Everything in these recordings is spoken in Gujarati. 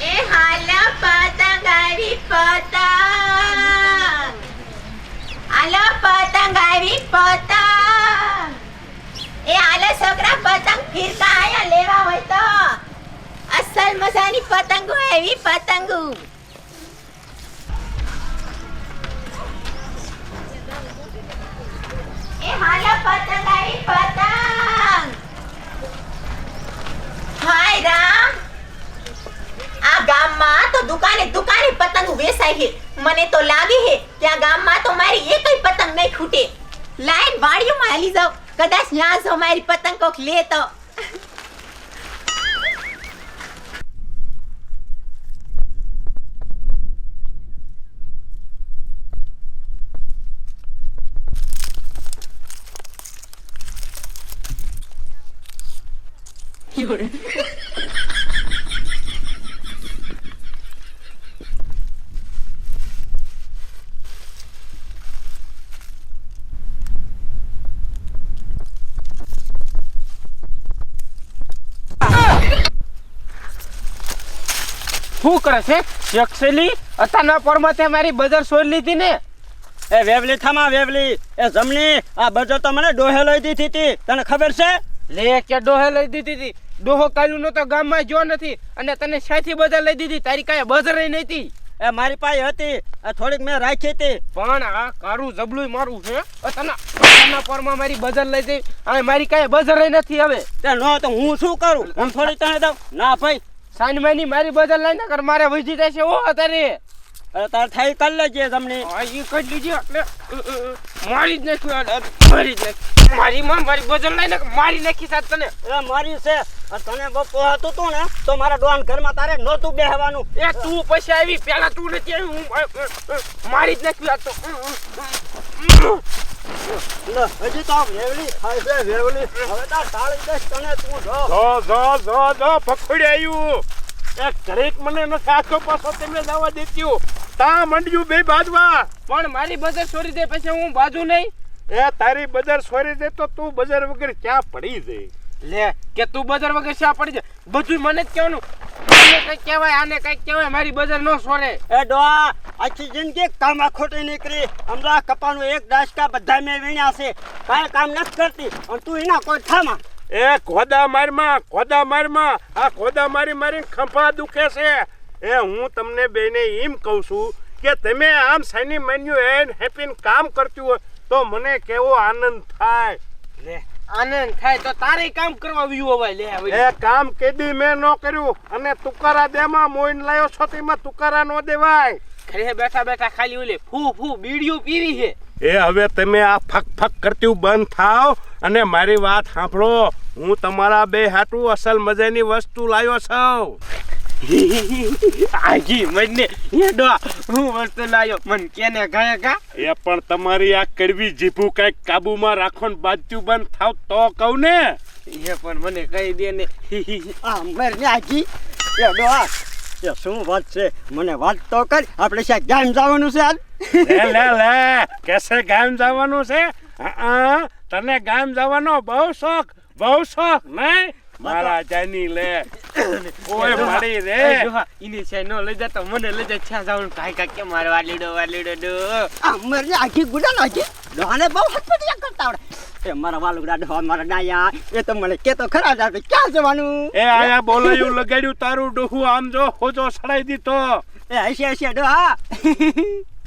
એ હાલો પતંગ આવી પતંગ. હાલો પતંગ આવી પતંગ. એ હાલો છોકરા પતંગ ફિરકા લેવા હોય તો. અસલ મજાની પતંગો, એવી પતંગો. દુકાને દુકાને પતંગ વેચાય છે. મને તો લાગે છે કે આ ગામમાં તો મારી એકય પતંગ નહીં ખૂટે. લાઈન વાડીઓમાં હાલી જાવ કદાચ ત્યાં જો મારી પતંગ કોક લે તો. શું કરે છે? શેક્ષેલી અતાના પરમાં તે મારી બજાર સોઈ લીધી ને. એ વેવલી થામા વેવલી. એ જમણી. આ બજાર તો મને ડોહે લઈ દીધી હતી તને ખબર છે? લે કે ડોહે લઈ દીધી હતી ડોહો કાલ્યું નો તો ગામમાં જો નથી. અને તને સાથી બજાર લઈ દીધી. તારી કાંઈ બજાર હતી એ મારી પાસે હતી. થોડીક મેં રાખી હતી. પણ આ કારું જબલું મારું છે. અતાના અતાના પરમાં મારી બજાર લઈ જઈ. અને મારી કાંઈ બજાર નથી હવે. તે ન તો હું શું કરું? હું થોડી તને દઉં? ના ભાઈ સાંજમાની મારી બદલ લઈ ને કર મારે વધી જશે ઓ અત્યારે. અરે તાર થઈ કરી લેજે તમને. ઈ કઈ લીધી એટલે મારી જ નાખ્યું મારી જ નાખ્યું મારી માં મારી બજાર લઈને મારી નાખી સાત તને. એ મારી છે તને બપો હતું તું ને તો મારા ડોન ઘરમાં તારે નહોતું બેહવાનું. એ તું પછી આવી પેલા તું નથી આવી હું મારી જ નાખ્યું આ તો. હજી તો વેવલી થાય છે વેવલી હવે દઈશ તને તું જો જો જો જો પકડી આવ્યું એ દરેક મને ન સાચો પાછો તમે જવા દેત્યું તા મંડ્યું બે બાજવા. પણ મારી બજાર છોરી દે પછી હું બાજુ નહીં? એ તારી બજાર છોરી દે તો તું બજાર વગર ક્યાં પડી જાય? લે કે તું બજાર વગર શા પડી જાય? બધું મને જ કહેવાનું. આને કઈ કહેવાય આને કઈ કહેવાય મારી બજાર ન સોરે. એ ડોહા આખી જિંદગી કામ ખોટી નીકળી. હમણાં કપાનું એક દાસકા બધા મેં વીણ્યા છે. કાંઈ કામ નથી કરતી અને તું એના કોઈ થામાં? એ ખોદા મારમાં ખોદા મારમાં આ ખોદા મારી મારી ખંભા દુખે છે. એ હું તમને બેને એમ કહું છું કે તમે આમ સાની મેન્યુ એન હેપીન કામ કરતું હોય તો મને કેવો આનંદ થાય. લે આનંદ થાય તો તારે કામ કરવા આવ્યું હવે લે હવે. એ કામ કેદી મેં ન કર્યું અને તુકારા દેમાં મોઈન લાયો છો તેમાં તુકારા નો દેવાય. ઘરે બેઠા બેઠા ખાલી ઓલે ફૂ ફૂ બીડીઓ પીવી છે. એ હવે તમે આ ફક ફક કરતું બંધ થાવ અને મારી વાત સાંભળો. હું તમારા બે હાટુ અસલ મજાની વસ્તુ લાવ્યો છું. આજી મને એ ડો હું વસ્તુ લાયો. મન કેને ગયા કા એ પણ તમારી આ કડવી જીભું કંઈક કાબુમાં રાખો ને બાજુ બંધ થાવ તો કહું ને. એ પણ મને કહી દે ને. આ મરને આજી. એ ડોહા એ શું વાત છે? મને વાત તો કર. આપણે શા ગામ જવાનું છે આજ લે લે લે. કેસે ગામ જવાનું છે? હા. તને ગામ જવાનો બહુ શોખ. બહુ શોખ નહીં? મારા જાની લે. ઓય મારી રે. ઇની છે નો લઈ જતો મને લઈ જાય છા જાવ કાઈ કા કે મારે વાલીડો વાલીડો ડો. આ મરને આખી ગુડા નાખી ડોહાને બહુ હટપટિયા કરતા આવડે. એ મારા વાલુડા ડો મારા ડાયા એ તો મને કે તો ખરા જ ક્યાં જવાનું? એ આયા બોલાયું લગાડ્યું તારું ડોહું આમ જો હોજો સડાઈ દીધો. એ હશે હશે ડોહા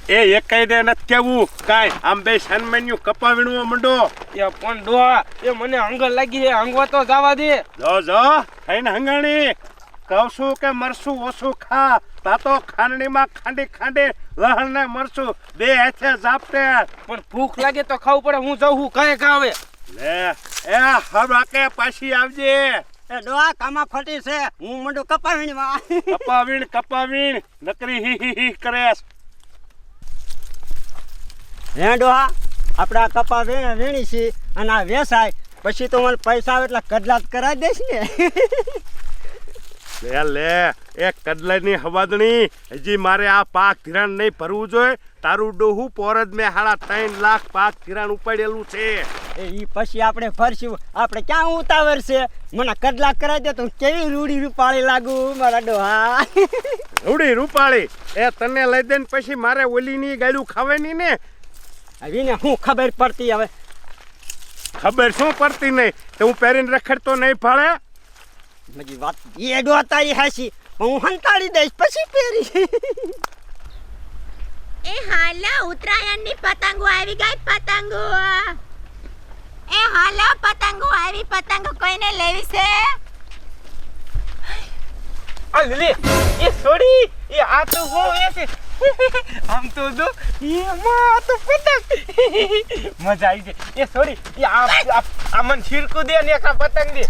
એ એકાઈ દે નથી કેવું કાંઈ આમ બે સન્માન્યું કપા વીણવો મંડો. એ પણ ડોહા એ મને હંગર લાગી છે હંગવા તો જવા દે. જો જો થઈને હંગાણી. કહું છું કે મરસું ઓછું ખા. તા તો ખાંડણીમાં ખાંડી ખાંડી લહણ ને મરસું બે હાથે ઝાપટે પણ ભૂખ લાગે તો ખાવું પડે હું જઉં હું કઈ કાવે લે એ હબાકે પાછી આવજે. એ ડોહા કામા ફટી છે. હું મંડો કપાવીણમાં. કપાવીણ કપાવીણ. નકરી હી હી હી કરે. હે? ડોહા આપણે આ કપા વીણે છીએ અને આ વેસાય. પછી તો મને પૈસા આવે એટલે કડલાત કરાવી દઈશ ને. લે લે એ કડલાની હવાદણી. હજી મારે આ પાક ધિરાણ નહીં ભરવું જોઈએ. તારું ડોહું પોરજ મેં સાડા ત્રણ લાખ પાક ધિરાણ ઉપાડેલું છે. એ ઈ પછી આપણે ફરશું આપણે ક્યાં ઉતાવળ છે? મને કડલા કરાવી દે તો કેવી રૂડી રૂપાળી લાગુ મારા ડોહા. રૂડી રૂપાળી? એ તને લઈ દે પછી મારે ઓલીની ગાડું ખાવાની ને? હવે ને શું ખબર પડતી હવે. ખબર શું પડતી નહીં? તો હું પહેરીને રખડતો નહીં ફાળે મજી વાત એ ડોહા તારી હાસી હું હંતાડી દઈશ પછી પહેરી. એ હાલા ઉત્તરાયણની પતંગો આવી ગઈ પતંગો. એ હાલા પતંગો આવી પતંગો કોઈને લેવી છે? આ લીલી એ છોડી એ આ તો હું એ છે આમ તો દો એ માં આ તો પતંગ મજા આવી જાય. એ સોરી એ આ આ- આ મને છીરકું દે ને એકા પતંગ દે.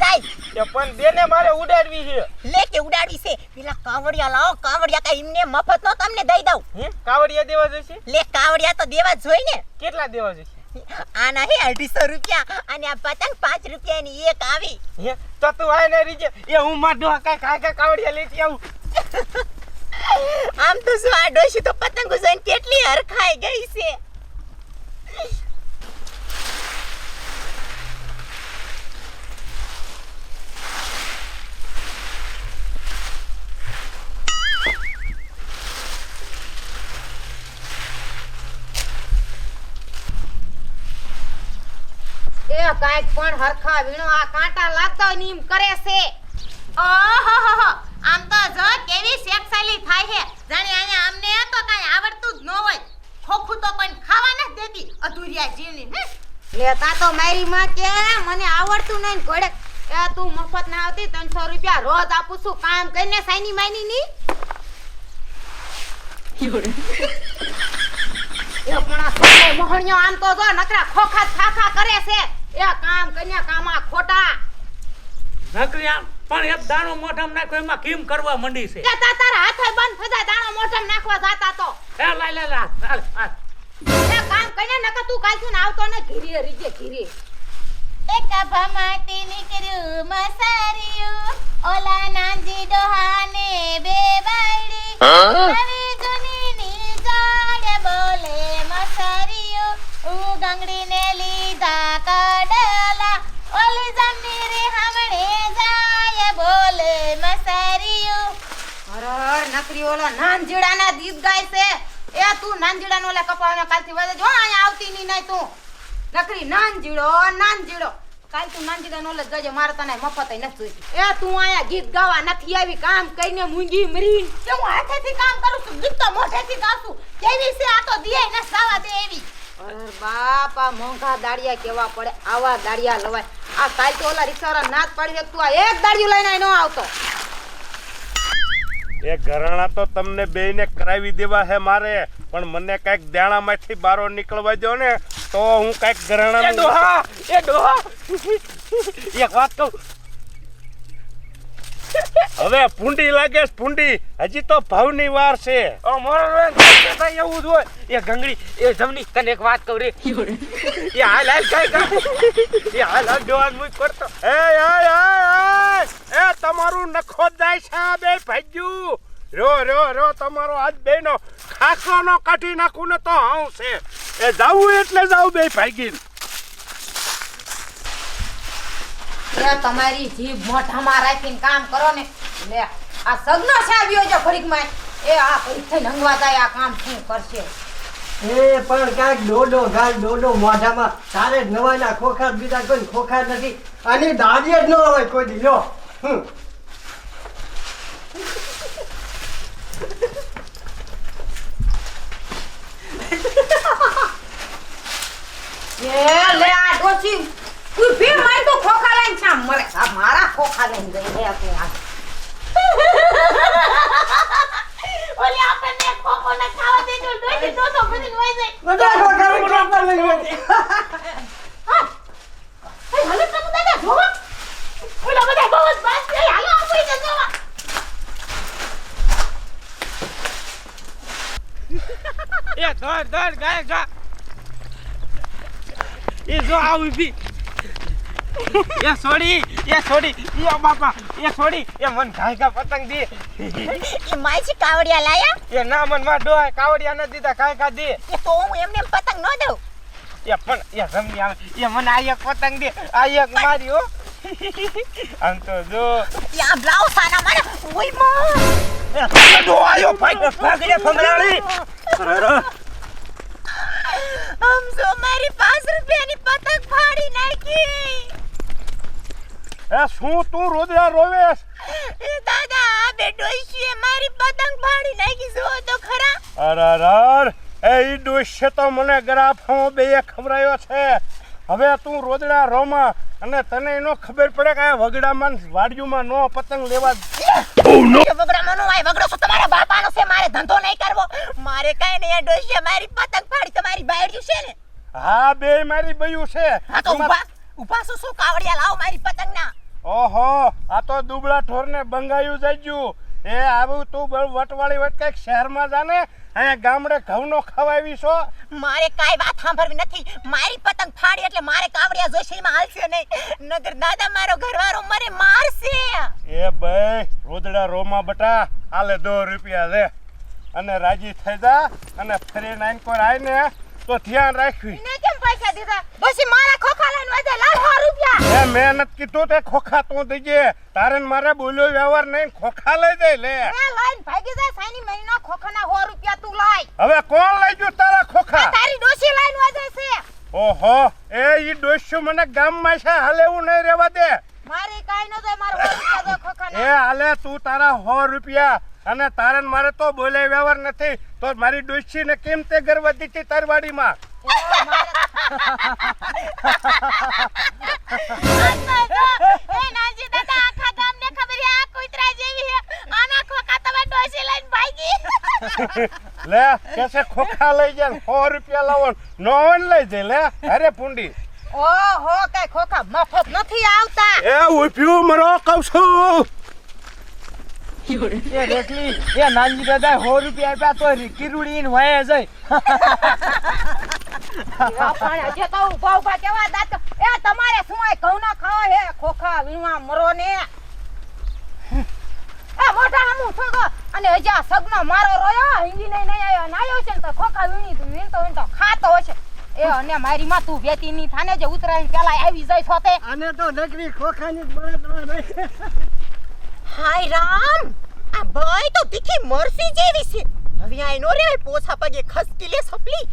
જાય. એ પણ દે ને મારે ઉડાડવી છે. લે કે ઉડાડવી છે. પેલા કાવડિયા લાવો કાવડિયા કા એમને મફત નો તમને દઈ દઉં. કાવડિયા દેવા જોઈશે લે કાવડિયા તો દેવા જ જોઈ ને કેટલા દેવા જોઈશે આના હે અઢીસો રૂપિયા અને આ પતંગ પાંચ રૂપિયાની એક આવી. હે તો તું આય ને રીજે. એ હું માં ડોહા કાંઈ કાંઈ કાંઈ કાવડિયા લેતી આવું? આમ તો શું આ ડોશી તો પતંગો જોઈને કેટલી હરખાઈ ગઈ છે. કાંઈક પણ હરખા વીણો આ કાંટા લાગતા નીમ કરે છે. ઓહોહોહો આમ તો જો કેવી શેકસાલી થાય છે. જાણે અહીંયા અમને તો કાંઈ આવડતું જ ન હોય. ખોખું તો પણ ખાવા નથી દેતી. અધૂરિયા જીવની હે? લેતા તો મારી માં કે મને આવડતું નહીં ને ઘોડે. એ તું મફત ના આવતી 300 રૂપિયા રોજ આપું છું. કામ કરીને સાઈની માઈની ની. એ પણ આ મોહણિયો આમ તો જો નકરા ખોખા ખાખા કરે છે. એ કામ કન્યા કામા ખોટા. નકરી આમ પણ એક દાણો મોઢામાં નાખ્યો એમાં કેમ કરવા મંડી છે. કે તા તારા હાથે બંધ થતા દાણો મોઢામાં નાખવા જાતા તો. એ લાય લાય હાલ. એ કામ કઈને નકર તું કાલથી ને આવતો ને ઘીરી રીજે ઘીરી. એક ભમાતી નીકળ્યું મસારિયું. ઓલા નાંજી ડોહાને બે બાયડી. નવી જૂનીની જાડે બોલે મસારિયું. ઉ ગંગડીને લીધા બોલે મસારિયું અરે, નકરી ઓલા નાનજીડાના ગીત ગાય છે. એ તું નાનજીડાનો ઓલા કપાળનો કાલથી વધે. જો અહીંયા આવતી ની નહીં તું. નકરી નાનજીડો નાનજીડો. કાલ તું નાનજીડાનો ઓલા જજે, મારે તને મફત નથી જોઈતી. એ તું અહીંયા ગીત ગાવા નથી આવી. કામ કરીને મૂંગી મરી કે હું હાથેથી કામ કરું છું, ગીત તો મોઢેથી ગાઉં છું. કેવી છે આ તો દિયે ને સાવા દે એવી અરે, બાપ, આ મોંઘા દાડિયા કેવા પડે? આવા દાડિયા લવાય. આ કાલ તો ઓલા રિક્ષાવાળા નાચ પાડી દે તું આ એક દાડિયું લઈને ન આવતો. એ ઘરાણા તો તમને બેયને કરાવી દેવા હે મારે પણ મને કંઈક દાણામાંથી બારો નીકળવા દો ને તો હું કંઈક એ ઘરાણા ડોહા એ ડોહા. એક વાત કહું. હવે પૂંડી લાગે પૂંડી હજી તો ભાવની વાર છે. એવું જ હોય. એ ગંગડી એ જમની તને એક વાત કહું રે. એ હાલ હાલ કાંઈ કાંઈ. એ હાલ હાલ ડોહાન મુઈ કરતો એ એ એ! એ તમારું નખો જાય છે આ બે ભાગ્યું રો રો રો તમારો આજ બેનો ખાખરો નો કાઢી નાખું ને તો હાઉ છે. એ જાવું એટલે જાવું બે ભાગી તમારી જીભ મોઢામાં રાખીને કામ કરો ને. લે આ સગનો છે આવ્યો છે ઘડીકમાં. એ આ ફરીક થઈ નંગવા જાય આ કામ શું કરશે? એ પણ કાંઈક ડોડો ગાલ ડોડો મોઢામાં. તારે જ નવાના ખોખા બીજા કોઈ ખોખા નથી. અને દાદીએ જ ન હોય કોઈ દી લો હમ. એ લે આ ડોસી ઊભી માર તો ખોખા લઈને છામ. મરે આ મારા ખોખા લઈને ગઈ હે તું આ. ઓલી આપણને ખોખો ન ખાવા દે તો ડોશી તો તો બધી વઈ જાય. બધા ખોખા ખોખા લઈ ગઈ. એ હલો તો દાદા જોવા બધા બહુ જ બાસ છે. હાલો આપી દે જોવા એ ધર ધર ગાય ગા એ જો આ એ છોડી એ છોડી એ બાપા એ છોડી એ મન ઘાયકા પતંગ દે. એ માયસી કાવડિયા લાયા? એ ના મનમાં ડોય કાવડિયા ન દીધા ઘાયકા દે. એ તો હું એમને એમ પતંગ ન દઉં. એ પણ એ રમી આવે. એ મને આ એક પતંગ દે આ એક મારી હો. આમ તો જો. એ આ બ્લાઉઝ આના મારે ઓયમાં. આયો ભાઈ ભાગીને ફમરાળી આમ જો મારી પાંચ રૂપિયાની પતંગ ફાડી નાખી. એ શું તું રોદડા રોવેશ એ દાદા આ બે ડોઈશીએ મારી પતંગ ફાડી નાખી જો તો ખરા. અરર એ ડોસ્ય તો મને ગરાફો બે ખવરાયો છે. હવે તું રોદડા રોમાં અને તને એનો ખબર પડે કે આ વગડામાં વાડિયુમાં નો પતંગ લેવા વગડામાં નો આય વગડો તમારા બાપાનો છે મારે ધંધો નહીં કરવો. મારે કઈ નહીં આ ડોઈશીએ મારી પતંગ ફાડી તમારી બાયડ્યું છે ને. હા બે મારી બયું છે. હા તો ઊભા ઊભા શું શું કાવડિયા લાવો મારી પતંગ ના ઓહો આ તો દુબળા ઢોરને બંગાયું જઈજ્યું એ આવું તું બળ વટવાળી વટ કંઈક શહેરમાં જાને અહીંયા ગામડે ઘઉંનો ખવાવી છો? મારે કાઈ વાત સાંભળવી નથી. મારી પતંગ ફાડી એટલે મારે કાવડિયા જોશીમાં હાલશે નહીં. નગર દાદા મારો ઘરવાળો મને મારશે. એ ભાઈ રોદડા રોમાં બટા આલે દો રૂપિયા લે. અને રાજી થઈ જા અને ફરી નાઈન કોઈ આવીને તો ધ્યાન રાખવી. એને દીધા. પછી મારા ખોખા લઈને વધે લાવ સો રૂપિયા. એ મહેનત કીધું તે ખોખા તું દઈજે તારે ને મારે બોલ્યો વ્યવહાર નહીં ખોખા લઈ દે લે. એ લઈને ભાગી જાય સાઈની મહિના ખોખાના સો રૂપિયા તું લાય. હવે કોણ લઈ ગયું તારા ખોખા? તારી ડોશી લઈને વધે છે. ઓહો એ ઈ ડોશી મને ગામમાં છે હાલે હું નહીં રહેવા દે. મારી કાઈ ન જાય મારો રૂપિયા દે ખોખાના. એ હાલે તું તારા હો રૂપિયા. અને તારે મારે તો બોલે વ્યવહાર નથી. તો મારી ડોશી ને કેમ તે ગરવા દીધી તારવાડીમાં એ લે કેસે ખોખા લઈ જાય સો રૂપિયા લાવો નો લઈ જાય લે અરે પુંડી ઓહો કઈ ખોખા મફત નથી આવતા. એ ઉભ્યું મરો કઉ છું. એ રેખલી એ નાનજી દાદા સો રૂપિયા આપ્યા તો કિરુડી ને વહે જાય એવા તો ઊભા ઊભા કેવા દાંત. એ તમારે શું આ ઘઉંના ખાવા હે? ખોખા વીણવા મરો ને એ હમું અને હજી આ સગનો મારો રોયો હિંગી નહીં નહીં આવ્યો. નાયો છે ને તો ખોખા વીણી તું વીણતો વીણતો ખાતો હશે. એ અને મારી માં તું વેતી ની થાને જે ઉતરાયણ પેલા આવી જાય છો તે આને તો નકરી ખોખાની જ નહીં. હાય રામ! આ ભાઈ તો તીખી મરસી જેવી છે. હવે આ નો રે પોછા પગે ખસકી લે સપલી.